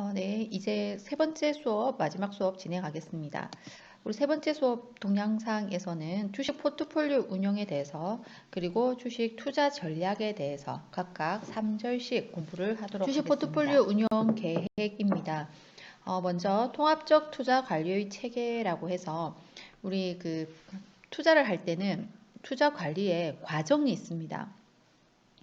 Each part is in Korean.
어, 네, 이제 세 번째 수업, 마지막 수업 진행하겠습니다. 우리 세 번째 수업 동영상에서는 주식 포트폴리오 운영에 대해서 그리고 주식 투자 전략에 대해서 각각 3절씩 공부를 하도록 주식 하겠습니다. 포트폴리오 운영 계획입니다. 어, 먼저 통합적 투자 관리의 체계라고 해서 우리 그 투자를 할 때는 투자 관리에 과정이 있습니다.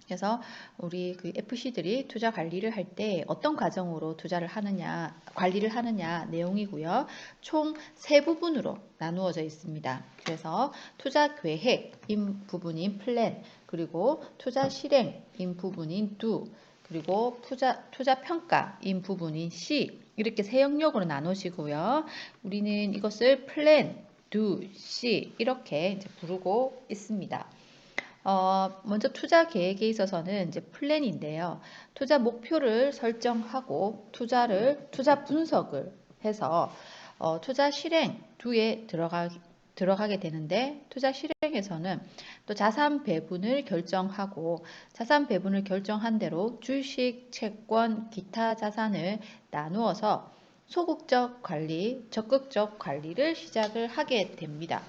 그래서 우리 그 FC들이 투자 관리를 할 때 어떤 과정으로 투자를 하느냐, 관리를 하느냐 내용이고요. 총 세 부분으로 나누어져 있습니다. 그래서 투자 계획인 부분인 플랜, 그리고 투자 실행인 부분인 do, 그리고 투자, 투자 평가인 부분인 C 이렇게 세 영역으로 나누시고요. 우리는 이것을 플랜, do, C 이렇게 부르고 있습니다. 어, 먼저 투자 계획에 있어서는 이제 플랜인데요. 투자 목표를 설정하고 투자를 투자 분석을 해서 어, 투자 실행 두에 들어가 들어가게 되는데 투자 실행에서는 또 자산 배분을 결정하고 자산 배분을 결정한 대로 주식, 채권, 기타 자산을 나누어서 소극적 관리, 적극적 관리를 시작을 하게 됩니다.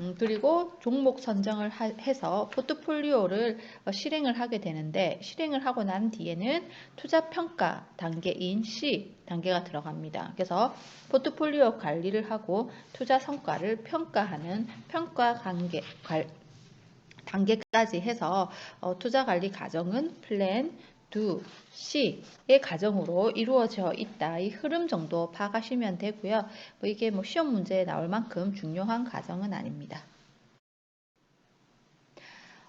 음, 그리고 종목 선정을 하, 해서 포트폴리오를 어, 실행을 하게 되는데 실행을 하고 난 뒤에는 투자 평가 단계인 C 단계가 들어갑니다. 그래서 포트폴리오 관리를 하고 투자 성과를 평가하는 평가 관계 관, 단계까지 해서 어, 투자 관리 과정은 플랜, 두, 시의 과정으로 이루어져 있다. 이 흐름 정도 파악하시면 되고요. 뭐 이게 뭐 시험 문제에 나올 만큼 중요한 과정은 아닙니다.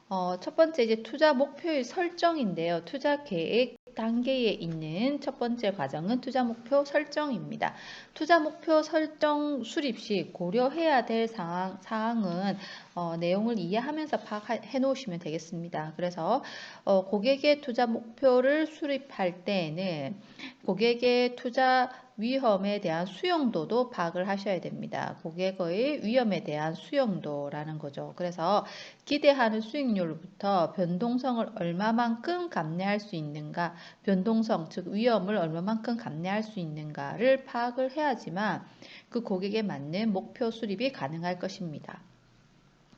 어, 첫 번째 이제 투자 목표의 설정인데요. 투자 계획 단계에 있는 첫 번째 과정은 투자 목표 설정입니다. 투자 목표 설정 수립 시 고려해야 될 사항, 사항은 어, 내용을 이해하면서 파악해 놓으시면 되겠습니다. 그래서 어, 고객의 투자 목표를 수립할 때에는 고객의 투자 위험에 대한 수용도도 파악을 하셔야 됩니다. 고객의 위험에 대한 수용도라는 거죠. 그래서 기대하는 수익률부터 변동성을 얼마만큼 감내할 수 있는가, 변동성, 즉 위험을 얼마만큼 감내할 수 있는가를 파악을 해야지만 그 고객에 맞는 목표 수립이 가능할 것입니다.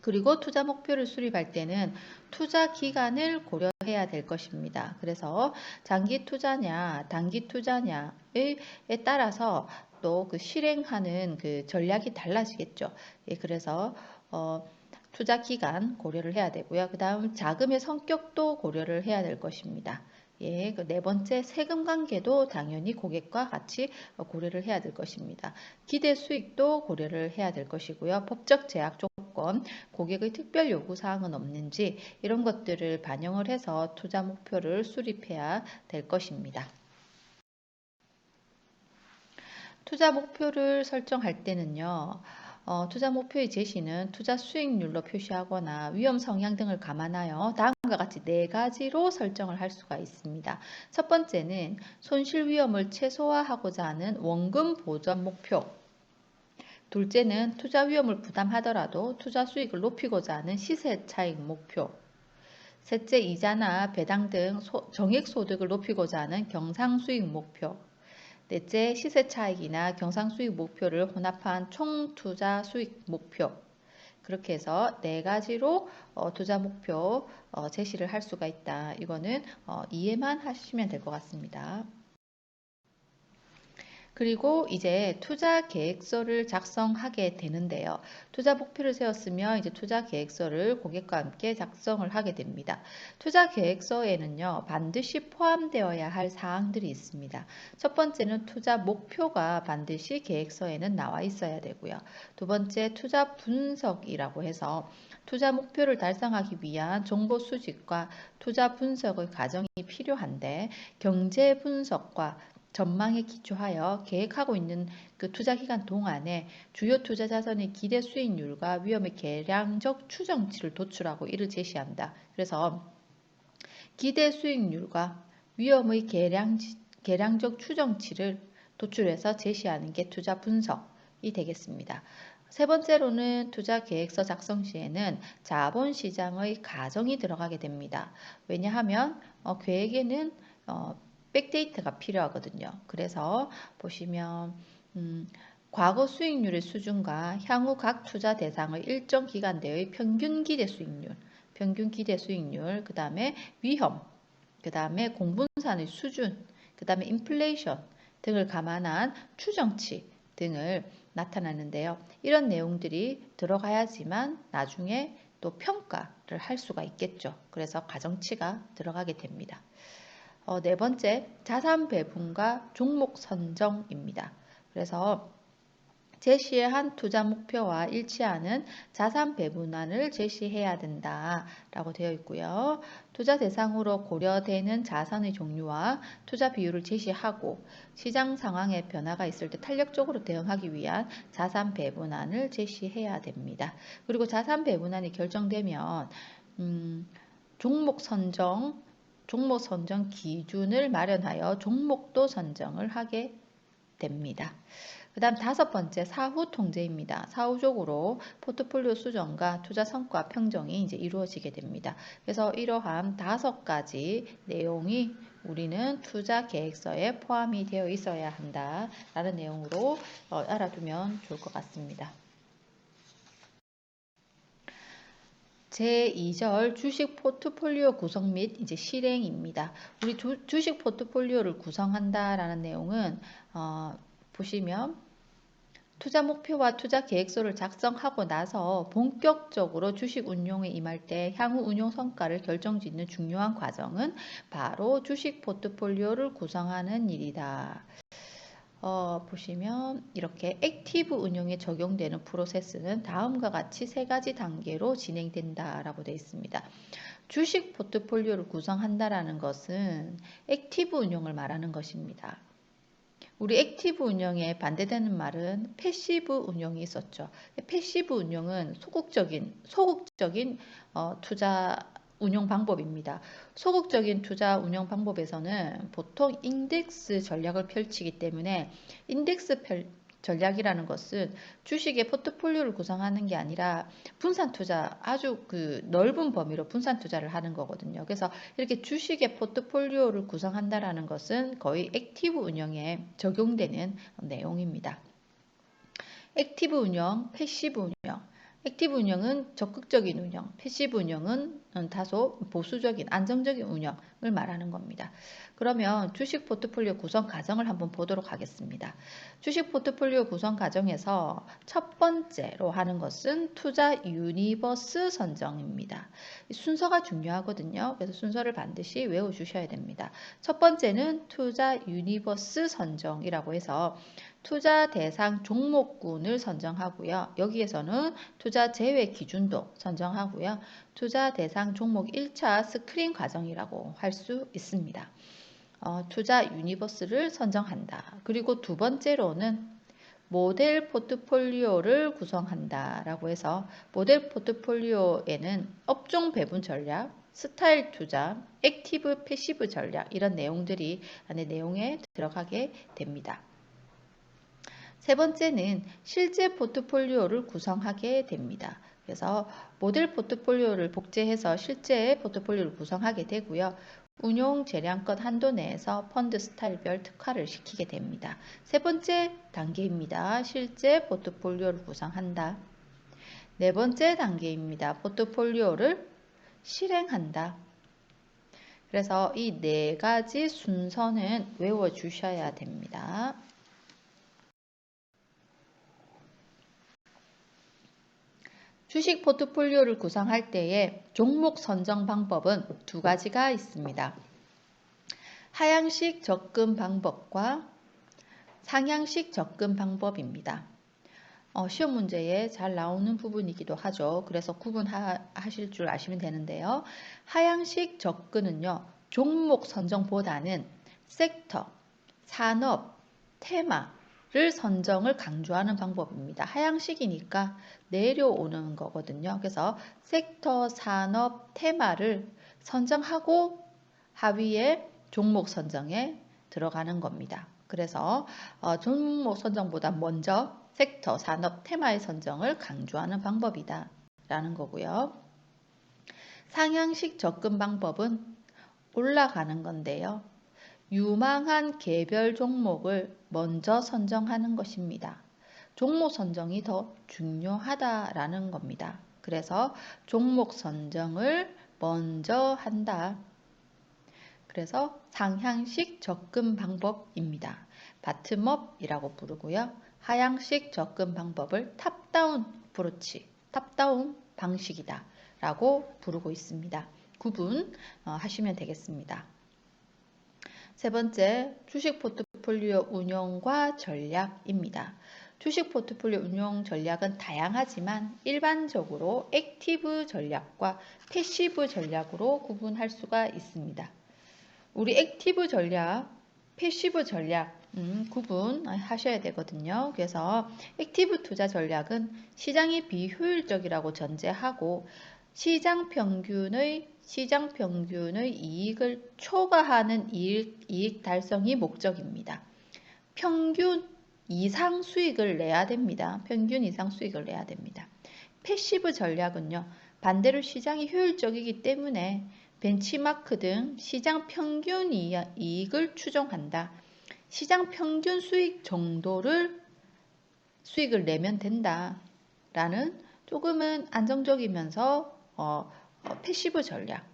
그리고 투자 목표를 수립할 때는 투자 기간을 고려해야 될 것입니다. 그래서 장기 투자냐, 단기 투자냐에 따라서 또 그 실행하는 그 전략이 달라지겠죠. 예, 그래서 어, 투자 기간 고려를 해야 되고요. 그 다음 자금의 성격도 고려를 해야 될 것입니다. 예, 그 네 번째 세금 관계도 당연히 고객과 같이 고려를 해야 될 것입니다. 기대 수익도 고려를 해야 될 것이고요. 법적 제약 조건, 고객의 특별 요구 사항은 없는지 이런 것들을 반영을 해서 투자 목표를 수립해야 될 것입니다. 투자 목표를 설정할 때는요. 어, 투자 목표의 제시는 투자 수익률로 표시하거나 위험 성향 등을 감안하여 다음과 같이 네 가지로 설정을 할 수가 있습니다. 첫 번째는 손실 위험을 최소화하고자 하는 원금 보전 목표. 둘째는 투자 위험을 부담하더라도 투자 수익을 높이고자 하는 시세 차익 목표. 셋째, 이자나 배당 등 정액 소득을 높이고자 하는 경상 수익 목표. 넷째, 시세 차익이나 경상 수익 목표를 혼합한 총 투자 수익 목표. 그렇게 해서 네 가지로 어, 투자 목표 어, 제시를 할 수가 있다. 이거는 어, 이해만 하시면 될 것 같습니다. 그리고 이제 투자 계획서를 작성하게 되는데요. 투자 목표를 세웠으면 이제 투자 계획서를 고객과 함께 작성을 하게 됩니다. 투자 계획서에는요, 반드시 포함되어야 할 사항들이 있습니다. 첫 번째는 투자 목표가 반드시 계획서에는 나와 있어야 되고요. 두 번째, 투자 분석이라고 해서 투자 목표를 달성하기 위한 정보 수집과 투자 분석의 과정이 필요한데 경제 분석과 전망에 기초하여 계획하고 있는 그 투자 기간 동안에 주요 투자 자산의 기대 수익률과 위험의 계량적 추정치를 도출하고 이를 제시한다. 그래서 기대 수익률과 위험의 계량, 계량적 추정치를 도출해서 제시하는 게 투자 분석이 되겠습니다. 세 번째로는 투자 계획서 작성 시에는 자본 시장의 가정이 들어가게 됩니다. 왜냐하면 어, 계획에는 어, 백데이터가 필요하거든요. 그래서 보시면 음, 과거 수익률의 수준과 향후 각 투자 대상의 일정 기간 내의 평균 기대 수익률, 평균 기대 수익률, 그 다음에 위험, 그 다음에 공분산의 수준, 그 다음에 인플레이션 등을 감안한 추정치 등을 나타나는데요. 이런 내용들이 들어가야지만 나중에 또 평가를 할 수가 있겠죠. 그래서 가정치가 들어가게 됩니다. 어, 네 번째, 자산 배분과 종목 선정입니다. 그래서 제시한 투자 목표와 일치하는 자산 배분안을 제시해야 된다라고 되어 있고요. 투자 대상으로 고려되는 자산의 종류와 투자 비율을 제시하고 시장 상황에 변화가 있을 때 탄력적으로 대응하기 위한 자산 배분안을 제시해야 됩니다. 그리고 자산 배분안이 결정되면 음, 종목 선정 종목 선정 기준을 마련하여 종목도 선정을 하게 됩니다. 그 다음 다섯 번째 사후 통제입니다. 사후적으로 포트폴리오 수정과 투자 성과 평정이 이제 이루어지게 됩니다. 그래서 이러한 다섯 가지 내용이 우리는 투자 계획서에 포함이 되어 있어야 한다라는 내용으로 어, 알아두면 좋을 것 같습니다. 제2절 주식 포트폴리오 구성 및 이제 실행입니다. 우리 주, 식 포트폴리오를 구성한다라는 내용은 어, 보시면 투자 목표와 투자 계획서를 작성하고 나서 본격적으로 주식 운용에 임할 때 향후 운용 성과를 결정짓는 중요한 과정은 바로 주식 포트폴리오를 구성하는 일이다. 어, 보시면 이렇게 액티브 운용에 적용되는 프로세스는 다음과 같이 세 가지 단계로 진행된다라고 되어 있습니다. 주식 포트폴리오를 구성한다라는 것은 액티브 운용을 말하는 것입니다. 우리 액티브 운영에 반대되는 말은 패시브 운영이 있었죠. 패시브 운영은 소극적인 소극적인 어, 투자 운영 방법입니다. 소극적인 투자 운영 방법에서는 보통 인덱스 전략을 펼치기 때문에 인덱스 펼, 전략이라는 것은 주식의 포트폴리오를 구성하는 게 아니라 분산 투자 아주 그 넓은 범위로 분산 투자를 하는 거거든요. 그래서 이렇게 주식의 포트폴리오를 구성한다라는 것은 거의 액티브 운영에 적용되는 내용입니다. 액티브 운영, 패시브 운영. 액티브 운영은 적극적인 운영, 패시브 운영은 다소 보수적인 안정적인 운영을 말하는 겁니다. 그러면 주식 포트폴리오 구성 과정을 한번 보도록 하겠습니다. 주식 포트폴리오 구성 과정에서 첫 번째로 하는 것은 투자 유니버스 선정입니다. 순서가 중요하거든요. 그래서 순서를 반드시 외워 주셔야 됩니다. 첫 번째는 투자 유니버스 선정이라고 해서 투자 대상 종목군을 선정하고요. 여기에서는 투자 제외 기준도 선정하고요. 투자 대상 종목 1차 스크린 과정이라고 할 수 있습니다. 어, 투자 유니버스를 선정한다. 그리고 두 번째로는 모델 포트폴리오를 구성한다 라고 해서 모델 포트폴리오에는 업종 배분 전략, 스타일 투자, 액티브 패시브 전략 이런 내용들이 안에 내용에 들어가게 됩니다. 세 번째는 실제 포트폴리오를 구성하게 됩니다. 그래서 모델 포트폴리오를 복제해서 실제 포트폴리오를 구성하게 되고요. 운용 재량껏 한도 내에서 펀드 스타일별 특화를 시키게 됩니다. 세 번째 단계입니다. 실제 포트폴리오를 구성한다. 네 번째 단계입니다. 포트폴리오를 실행한다. 그래서 이 네 가지 순서는 외워 주셔야 됩니다. 주식 포트폴리오를 구성할 때에 종목 선정 방법은 두 가지가 있습니다. 하향식 접근 방법과 상향식 접근 방법입니다. 어, 시험 문제에 잘 나오는 부분이기도 하죠. 그래서 구분하실 줄 아시면 되는데요. 하향식 접근은요. 종목 선정보다는 섹터, 산업, 테마, 를 선정을 강조하는 방법입니다. 하향식이니까 내려오는 거거든요. 그래서 섹터, 산업, 테마를 선정하고 하위에 종목 선정에 들어가는 겁니다. 그래서 어, 종목 선정보다 먼저 섹터, 산업, 테마의 선정을 강조하는 방법이다. 라는 거고요. 상향식 접근 방법은 올라가는 건데요. 유망한 개별 종목을 먼저 선정하는 것입니다. 종목 선정이 더 중요하다라는 겁니다. 그래서 종목 선정을 먼저 한다. 그래서 상향식 접근 방법입니다. 바텀업이라고 부르고요. 하향식 접근 방법을 탑다운 프로치, 탑다운 방식이다 라고 부르고 있습니다. 구분 어, 하시면 되겠습니다. 세 번째, 주식 포트 폴리오 운용과 전략입니다. 주식 포트폴리오 운용 전략은 다양하지만 일반적으로 액티브 전략과 패시브 전략으로 구분할 수가 있습니다. 우리 액티브 전략, 패시브 전략 음, 구분하셔야 되거든요. 그래서 액티브 투자 전략은 시장이 비효율적이라고 전제하고 시장 평균의 시장 평균의 이익을 초과하는 이익, 이익 달성이 목적입니다. 평균 이상 수익을 내야 됩니다. 평균 이상 수익을 내야 됩니다. 패시브 전략은요. 반대로 시장이 효율적이기 때문에 벤치마크 등 시장 평균 이익을 추정한다. 시장 평균 수익 정도를 수익을 내면 된다. 라는 조금은 안정적이면서 어, 어, 패시브 전략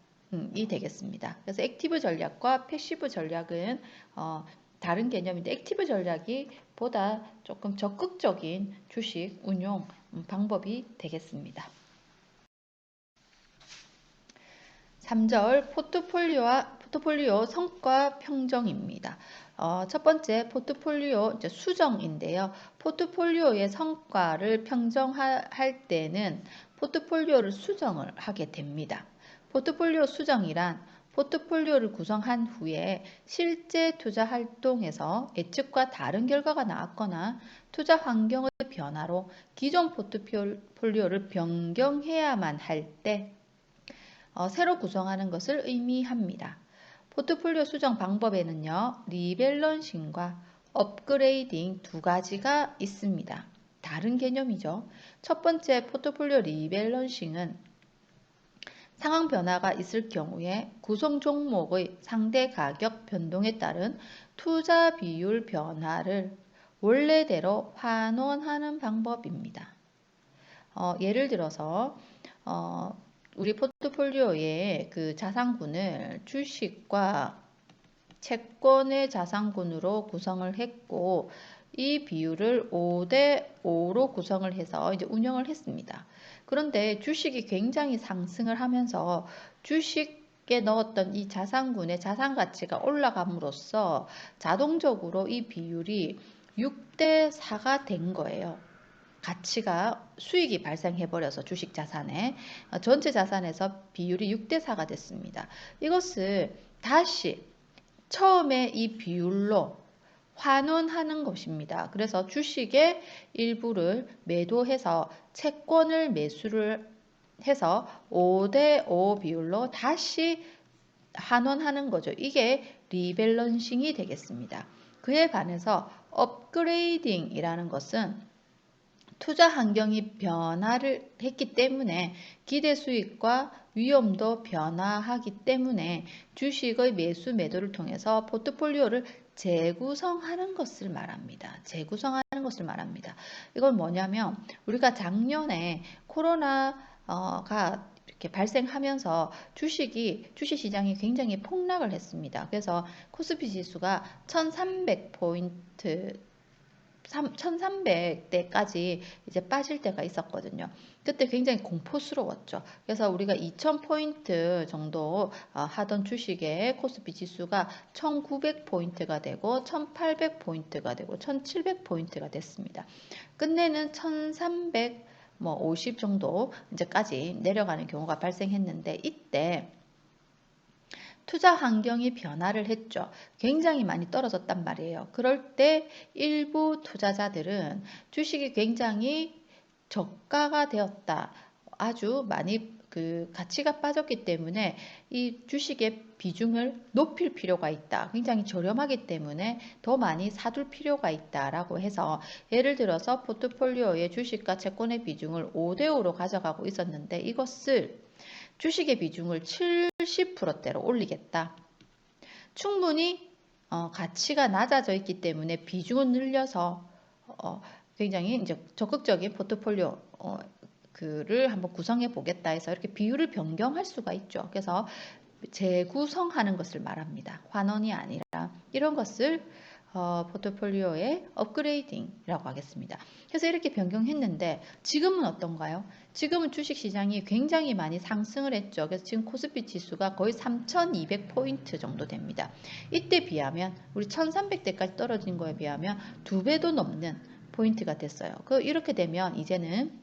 이 되겠습니다. 그래서 액티브 전략과 패시브 전략은 어, 다른 개념인데 액티브 전략이 보다 조금 적극적인 주식 운용 방법이 되겠습니다. 3절 포트폴리오와 포트폴리오 성과 평정입니다. 어, 첫 번째 포트폴리오 수정인데요. 포트폴리오의 성과를 평정할 때는 포트폴리오를 수정을 하게 됩니다. 포트폴리오 수정이란 포트폴리오를 구성한 후에 실제 투자 활동에서 예측과 다른 결과가 나왔거나 투자 환경의 변화로 기존 포트폴리오를 변경해야만 할때 어, 새로 구성하는 것을 의미합니다. 포트폴리오 수정 방법에는요. 리밸런싱과 업그레이딩 두 가지가 있습니다. 다른 개념이죠. 첫 번째 포트폴리오 리밸런싱은 상황 변화가 있을 경우에 구성 종목의 상대 가격 변동에 따른 투자 비율 변화를 원래대로 환원하는 방법입니다. 어, 예를 들어서 어, 우리 포트폴리오의 그 자산군을 주식과 채권의 자산군으로 구성을 했고 이 비율을 5대 5로 구성을 해서 이제 운영을 했습니다. 그런데 주식이 굉장히 상승을 하면서 주식에 넣었던 이 자산군의 자산 가치가 올라감으로써 자동적으로 이 비율이 6대 4가 된 거예요. 가치가 수익이 발생해 버려서 주식 자산에 어, 전체 자산에서 비율이 6대 4가 됐습니다. 이것을 다시 처음에 이 비율로 환원하는 것입니다. 그래서 주식의 일부를 매도해서 채권을 매수를 해서 5대 5 비율로 다시 환원하는 거죠. 이게 리밸런싱이 되겠습니다. 그에 반해서 업그레이딩이라는 것은 투자 환경이 변화를 했기 때문에 기대 수익과 위험도 변화하기 때문에 주식의 매수 매도를 통해서 포트폴리오를 재구성하는 것을 말합니다. 재구성하는 것을 말합니다. 이건 뭐냐면 우리가 작년에 코로나가 이렇게 발생하면서 주식이 주식 시장이 굉장히 폭락을 했습니다. 그래서 코스피 지수가 1300포인트 1300대까지 이제 빠질 때가 있었거든요. 그때 굉장히 공포스러웠죠. 그래서 우리가 2000포인트 정도 어, 하던 주식의 코스피 지수가 1900포인트가 되고 1800포인트가 되고 1700포인트가 됐습니다. 끝내는 1300 뭐 50 정도 이제까지 내려가는 경우가 발생했는데 이때 투자 환경이 변화를 했죠. 굉장히 많이 떨어졌단 말이에요. 그럴 때 일부 투자자들은 주식이 굉장히 저가가 되었다. 아주 많이 그 가치가 빠졌기 때문에 이 주식의 비중을 높일 필요가 있다. 굉장히 저렴하기 때문에 더 많이 사둘 필요가 있다라고 해서 예를 들어서 포트폴리오의 주식과 채권의 비중을 5대 5로 가져가고 있었는데 이것을 주식의 비중을 70%대로 올리겠다. 충분히 어, 가치가 낮아져 있기 때문에 비중을 늘려서 어, 굉장히 이제 적극적인 포트폴리오 어, 그를 한번 구성해 보겠다 해서 이렇게 비율을 변경할 수가 있죠. 그래서 재구성하는 것을 말합니다. 환원이 아니라 이런 것을 어, 포트폴리오의 업그레이딩이라고 하겠습니다. 그래서 이렇게 변경했는데 지금은 어떤가요? 지금은 주식시장이 굉장히 많이 상승을 했죠. 그래서 지금 코스피 지수가 거의 3,200포인트 정도 됩니다. 이때 비하면 우리 1,300대까지 떨어진 거에 비하면 두 배도 넘는 포인트가 됐어요. 그 이렇게 되면 이제는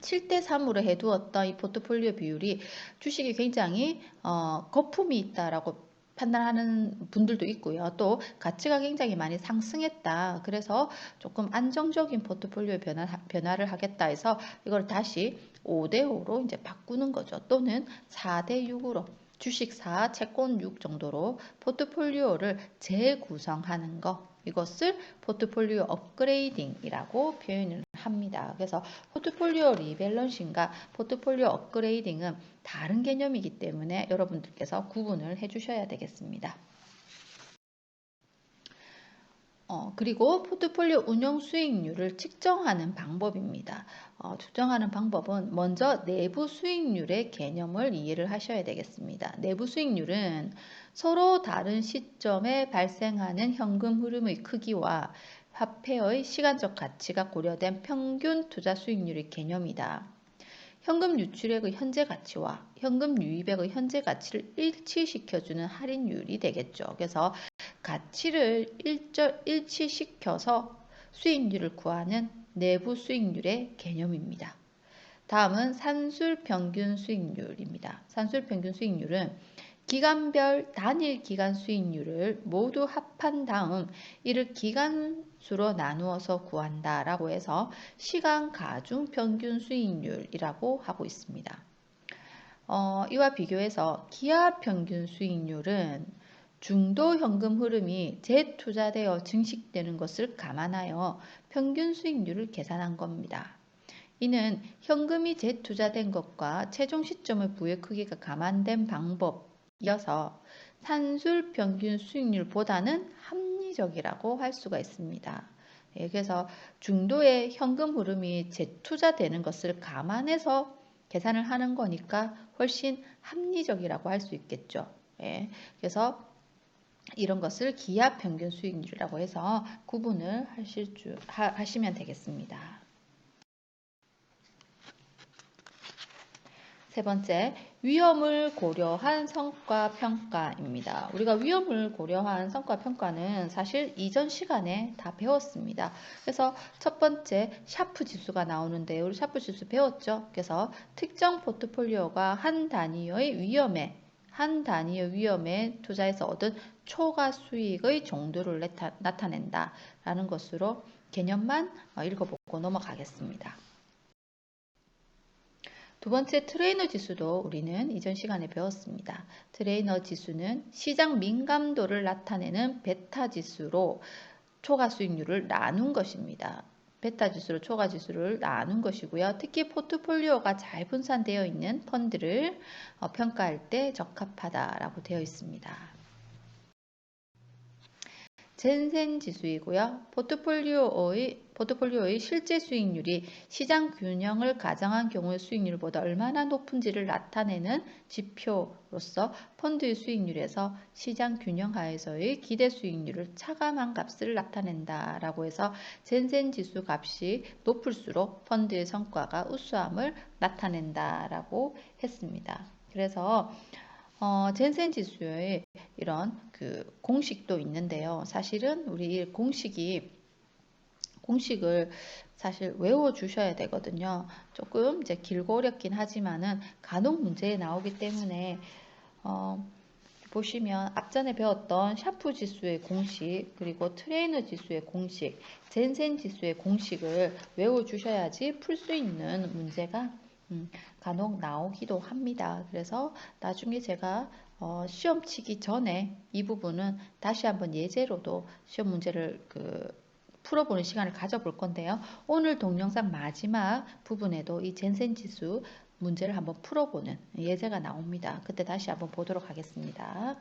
7대 3으로 해두었던 이 포트폴리오 비율이 주식이 굉장히 어, 거품이 있다라고 판단하는 분들도 있고요. 또 가치가 굉장히 많이 상승했다. 그래서 조금 안정적인 포트폴리오 변화, 변화를 하겠다 해서 이걸 다시 5대5로 이제 바꾸는 거죠. 또는 4대6으로 주식 4, 채권 6 정도로 포트폴리오를 재구성하는 거 이것을 포트폴리오 업그레이딩이라고 표현을 합니다. 그래서 포트폴리오 리밸런싱과 포트폴리오 업그레이딩은 다른 개념이기 때문에 여러분들께서 구분을 해 주셔야 되겠습니다. 어, 그리고 포트폴리오 운용 수익률을 측정하는 방법입니다. 어, 측정하는 방법은 먼저 내부 수익률의 개념을 이해를 하셔야 되겠습니다. 내부 수익률은 서로 다른 시점에 발생하는 현금 흐름의 크기와 화폐의 시간적 가치가 고려된 평균 투자 수익률의 개념이다. 현금 유출액의 현재 가치와 현금 유입액의 현재 가치를 일치시켜주는 할인율이 되겠죠. 그래서 가치를 일절, 일치시켜서 수익률을 구하는 내부 수익률의 개념입니다. 다음은 산술 평균 수익률입니다. 산술 평균 수익률은 기간별 단일 기간 수익률을 모두 합한 다음 이를 기간수로 나누어서 구한다 라고 해서 시간 가중 평균 수익률이라고 하고 있습니다. 어, 이와 비교해서 기하 평균 수익률은 중도 현금 흐름이 재투자되어 증식되는 것을 감안하여 평균 수익률을 계산한 겁니다. 이는 현금이 재투자된 것과 최종 시점의 부의 크기가 감안된 방법 이어서 산술 평균 수익률보다는 합리적이라고 할 수가 있습니다. 예, 그래서 중도의 현금 흐름이 재투자되는 것을 감안해서 계산을 하는 거니까 훨씬 합리적이라고 할 수 있겠죠. 예, 그래서 이런 것을 기압 평균 수익률이라고 해서 구분을 하실 줄, 하, 하시면 되겠습니다. 세 번째, 위험을 고려한 성과 평가입니다. 우리가 위험을 고려한 성과 평가는 사실 이전 시간에 다 배웠습니다. 그래서 첫 번째 샤프 지수가 나오는데 우리 샤프 지수 배웠죠. 그래서 특정 포트폴리오가 한 단위의 위험에 한 단위의 위험에 투자해서 얻은 초과 수익의 정도를 나타, 낸다라는 것으로 개념만 어, 읽어보고 넘어가겠습니다. 두 번째 트레이너 지수도 우리는 이전 시간에 배웠습니다. 트레이너 지수는 시장 민감도를 나타내는 베타 지수로 초과 수익률을 나눈 것입니다. 베타 지수로 초과 지수를 나눈 것이고요. 특히 포트폴리오가 잘 분산되어 있는 펀드를 어, 평가할 때 적합하다라고 되어 있습니다. 젠센 지수이고요. 포트폴리오의, 포트폴리오의 실제 수익률이 시장 균형을 가정한 경우의 수익률보다 얼마나 높은지를 나타내는 지표로서 펀드의 수익률에서 시장 균형 하에서의 기대 수익률을 차감한 값을 나타낸다라고 해서 젠센 지수 값이 높을수록 펀드의 성과가 우수함을 나타낸다라고 했습니다. 그래서 어, 젠센 지수의 이런 그 공식도 있는데요. 사실은 우리 공식이 공식을 사실 외워 주셔야 되거든요. 조금 이제 길고 어렵긴 하지만은 간혹 문제에 나오기 때문에 어, 보시면 앞전에 배웠던 샤프 지수의 공식 그리고 트레이너 지수의 공식 젠센 지수의 공식을 외워 주셔야지 풀 수 있는 문제가 음, 간혹 나오기도 합니다. 그래서 나중에 제가 어, 시험 치기 전에 이 부분은 다시 한번 예제로도 시험 문제를 그 풀어보는 시간을 가져볼 건데요. 오늘 동영상 마지막 부분에도 이 젠센 지수 문제를 한번 풀어보는 예제가 나옵니다. 그때 다시 한번 보도록 하겠습니다.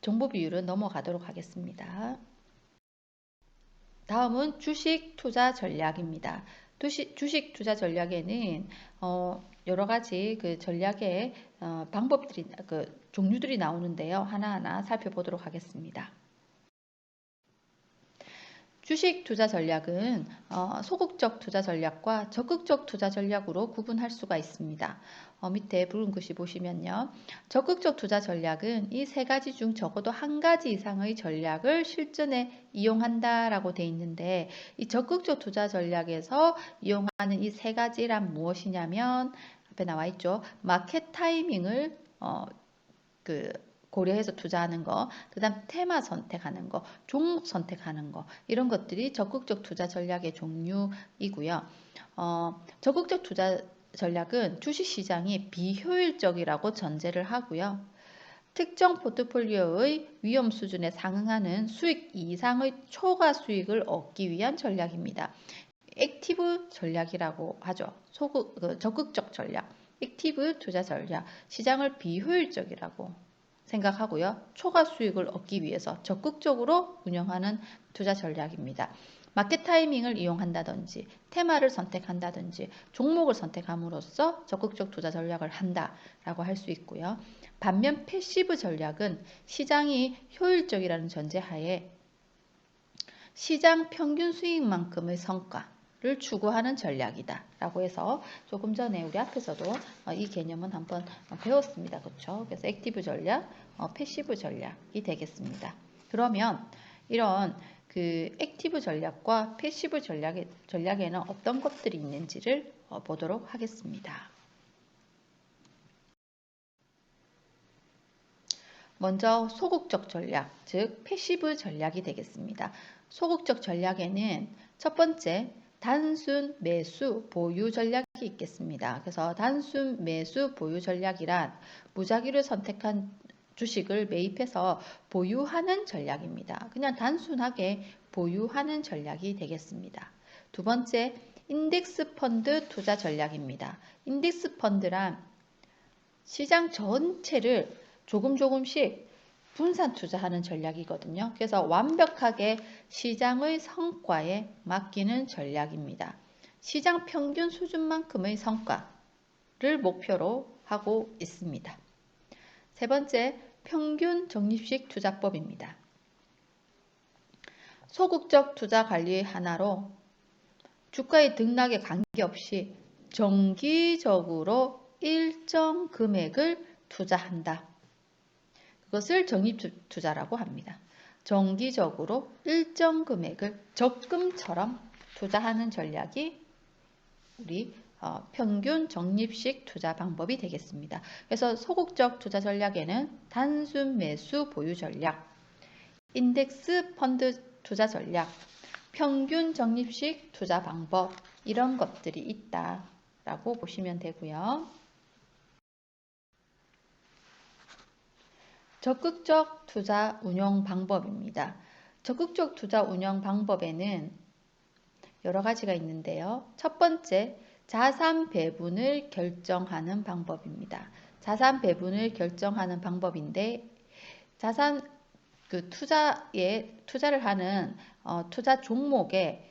정보 비율은 넘어가도록 하겠습니다. 다음은 주식 투자 전략입니다. 주식, 주식 투자 전략에는 어, 여러 가지 그 전략의 어, 방법들이 그 종류들이 나오는데요. 하나하나 살펴보도록 하겠습니다. 주식 투자 전략은 어, 소극적 투자 전략과 적극적 투자 전략으로 구분할 수가 있습니다. 어, 밑에 붉은 글씨 보시면요. 적극적 투자 전략은 이 세 가지 중 적어도 한 가지 이상의 전략을 실전에 이용한다라고 되어 있는데 이 적극적 투자 전략에서 이용하는 이 세 가지란 무엇이냐면 앞에 나와 있죠. 마켓 타이밍을 어, 그 고려해서 투자하는 거, 그 다음 테마 선택하는 거, 종목 선택하는 거, 이런 것들이 적극적 투자 전략의 종류이고요. 어, 적극적 투자 전략은 주식시장이 비효율적이라고 전제를 하고요. 특정 포트폴리오의 위험 수준에 상응하는 수익 이상의 초과 수익을 얻기 위한 전략입니다. 액티브 전략이라고 하죠. 소극, 그 적극적 전략, 액티브 투자 전략, 시장을 비효율적이라고 생각하고요. 초과 수익을 얻기 위해서 적극적으로 운영하는 투자 전략입니다. 마켓 타이밍을 이용한다든지 테마를 선택한다든지 종목을 선택함으로써 적극적 투자 전략을 한다라고 할 수 있고요. 반면 패시브 전략은 시장이 효율적이라는 전제하에 시장 평균 수익만큼의 성과를 추구하는 전략이다 라고 해서 조금 전에 우리 앞에서도 어, 이 개념은 한번 배웠습니다. 그렇죠 그래서 액티브 전략 어, 패시브 전략이 되겠습니다. 그러면 이런 그 액티브 전략과 패시브 전략에, 전략에는 어떤 것들이 있는지를 어, 보도록 하겠습니다. 먼저 소극적 전략, 즉 패시브 전략이 되겠습니다. 소극적 전략에는 첫 번째 단순 매수 보유 전략이 있겠습니다. 그래서 단순 매수 보유 전략이란 무작위를 선택한 주식을 매입해서 보유하는 전략입니다. 그냥 단순하게 보유하는 전략이 되겠습니다. 두 번째, 인덱스 펀드 투자 전략입니다. 인덱스 펀드란 시장 전체를 조금 조금씩 분산 투자하는 전략이거든요. 그래서 완벽하게 시장의 성과에 맡기는 전략입니다. 시장 평균 수준만큼의 성과를 목표로 하고 있습니다. 세 번째, 평균 적립식 투자법입니다. 소극적 투자 관리 하나로 주가의 등락에 관계없이 정기적으로 일정 금액을 투자한다. 그것을 적립 투자라고 합니다. 정기적으로 일정 금액을 적금처럼 투자하는 전략이 우리 어, 평균 적립식 투자 방법이 되겠습니다. 그래서 소극적 투자 전략에는 단순 매수 보유 전략, 인덱스 펀드 투자 전략, 평균 적립식 투자 방법 이런 것들이 있다라고 보시면 되고요. 적극적 투자 운용 방법입니다. 적극적 투자 운영 방법에는 여러 가지가 있는데요. 첫 번째, 자산 배분을 결정하는 방법입니다. 자산 배분을 결정하는 방법인데 자산 그 투자에 투자를 하는 어, 투자 종목의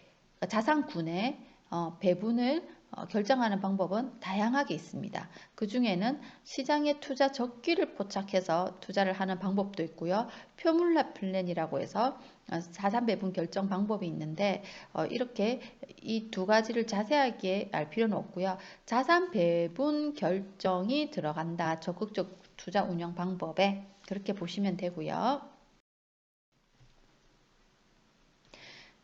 자산군의 어, 배분을 어, 결정하는 방법은 다양하게 있습니다. 그 중에는 시장의 투자 적기를 포착해서 투자를 하는 방법도 있고요. 표물라 플랜이라고 해서 어, 자산 배분 결정 방법이 있는데 어, 이렇게 이 두 가지를 자세하게 알 필요는 없고요. 자산 배분 결정이 들어간다. 적극적 투자 운영 방법에 그렇게 보시면 되고요.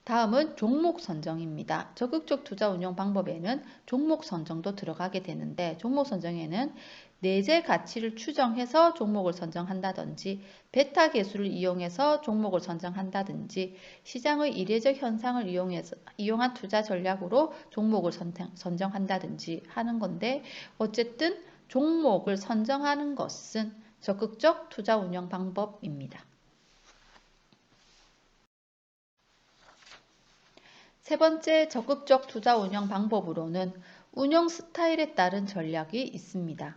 다음은 종목 선정입니다. 적극적 투자 운영 방법에는 종목 선정도 들어가게 되는데 종목 선정에는 내재 가치를 추정해서 종목을 선정한다든지 베타 계수를 이용해서 종목을 선정한다든지 시장의 이례적 현상을 이용해서 이용한 투자 전략으로 종목을 선정, 선정한다든지 하는 건데 어쨌든 종목을 선정하는 것은 적극적 투자 운영 방법입니다. 세 번째 적극적 투자 운영 방법으로는 운영 스타일에 따른 전략이 있습니다.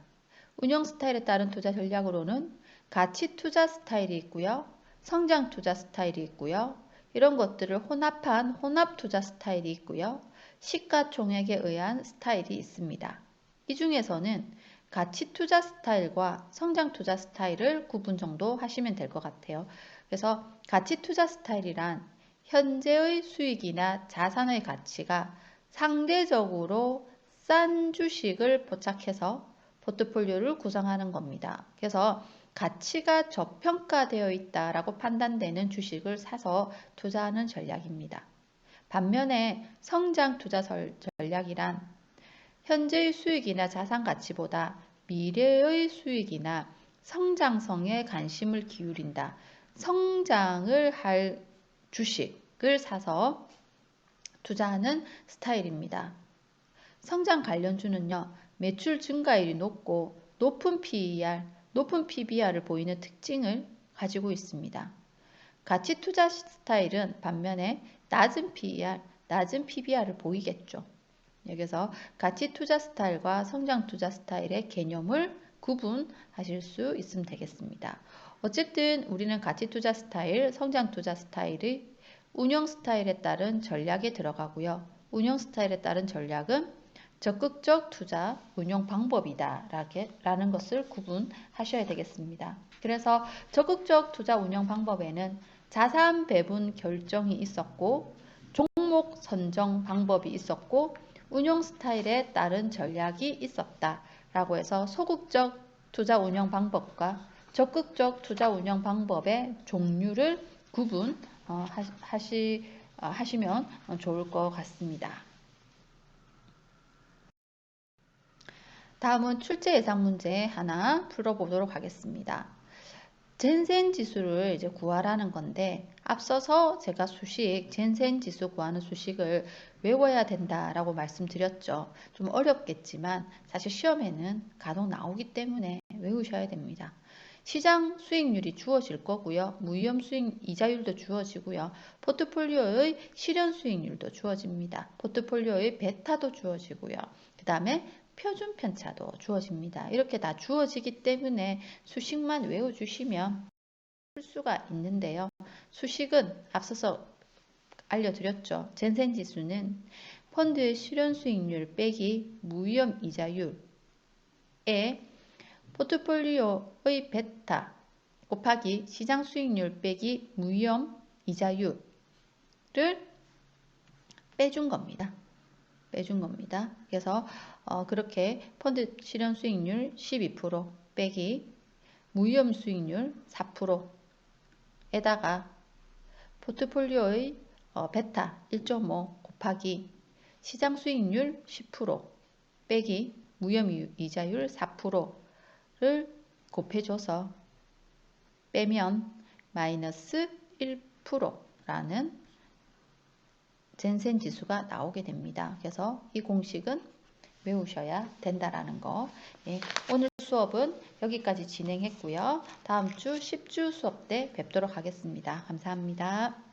운영 스타일에 따른 투자 전략으로는 가치 투자 스타일이 있고요. 성장 투자 스타일이 있고요. 이런 것들을 혼합한 혼합 투자 스타일이 있고요. 시가총액에 의한 스타일이 있습니다. 이 중에서는 가치 투자 스타일과 성장 투자 스타일을 구분 정도 하시면 될 것 같아요. 그래서 가치 투자 스타일이란 현재의 수익이나 자산의 가치가 상대적으로 싼 주식을 포착해서 포트폴리오를 구성하는 겁니다. 그래서 가치가 저평가되어 있다라고 판단되는 주식을 사서 투자하는 전략입니다. 반면에 성장 투자 전략이란 현재의 수익이나 자산 가치보다 미래의 수익이나 성장성에 관심을 기울인다. 성장을 할 주식을 사서 투자하는 스타일입니다. 성장 관련주는요, 매출 증가율이 높고 높은 PER, 높은 PBR을 보이는 특징을 가지고 있습니다. 가치 투자 스타일은 반면에 낮은 PER, 낮은 PBR을 보이겠죠. 여기서 가치 투자 스타일과 성장 투자 스타일의 개념을 구분하실 수 있으면 되겠습니다. 어쨌든 우리는 가치 투자 스타일, 성장 투자 스타일의 운영 스타일에 따른 전략이 들어가고요. 운영 스타일에 따른 전략은 적극적 투자 운용 방법이다 라는 것을 구분하셔야 되겠습니다. 그래서 적극적 투자 운영 방법에는 자산 배분 결정이 있었고 종목 선정 방법이 있었고 운용 스타일에 따른 전략이 있었다 라고 해서 소극적 투자 운영 방법과 적극적 투자 운영 방법의 종류를 구분 하시, 어, 하시면 좋을 것 같습니다. 다음은 출제 예상 문제 하나 풀어보도록 하겠습니다. 젠센 지수를 이제 구하라는 건데 앞서서 제가 수식 젠센 지수 구하는 수식을 외워야 된다라고 말씀드렸죠. 좀 어렵겠지만 사실 시험에는 간혹 나오기 때문에 외우셔야 됩니다. 시장 수익률이 주어질 거고요. 무위험 수익 이자율도 주어지고요. 포트폴리오의 실현 수익률도 주어집니다. 포트폴리오의 베타도 주어지고요. 그 다음에 표준 편차도 주어집니다. 이렇게 다 주어지기 때문에 수식만 외워주시면 풀 수가 있는데요. 수식은 앞서서 알려드렸죠. 젠센 지수는 펀드의 실현 수익률 빼기 무위험 이자율에 포트폴리오의 베타 곱하기 시장 수익률 빼기 무위험 이자율을 빼준 겁니다. 빼준 겁니다. 그래서 어, 그렇게 펀드 실현 수익률 12% 빼기 무위험 수익률 4%에다가 포트폴리오의 어, 베타 1.5 곱하기 시장 수익률 10% 빼기 무위험 이자율 4% 를 곱해줘서 빼면 마이너스 1%라는 젠센 지수가 나오게 됩니다. 그래서 이 공식은 외우셔야 된다라는 거. 예, 오늘 수업은 여기까지 진행했고요. 다음 주 10주 수업 때 뵙도록 하겠습니다. 감사합니다.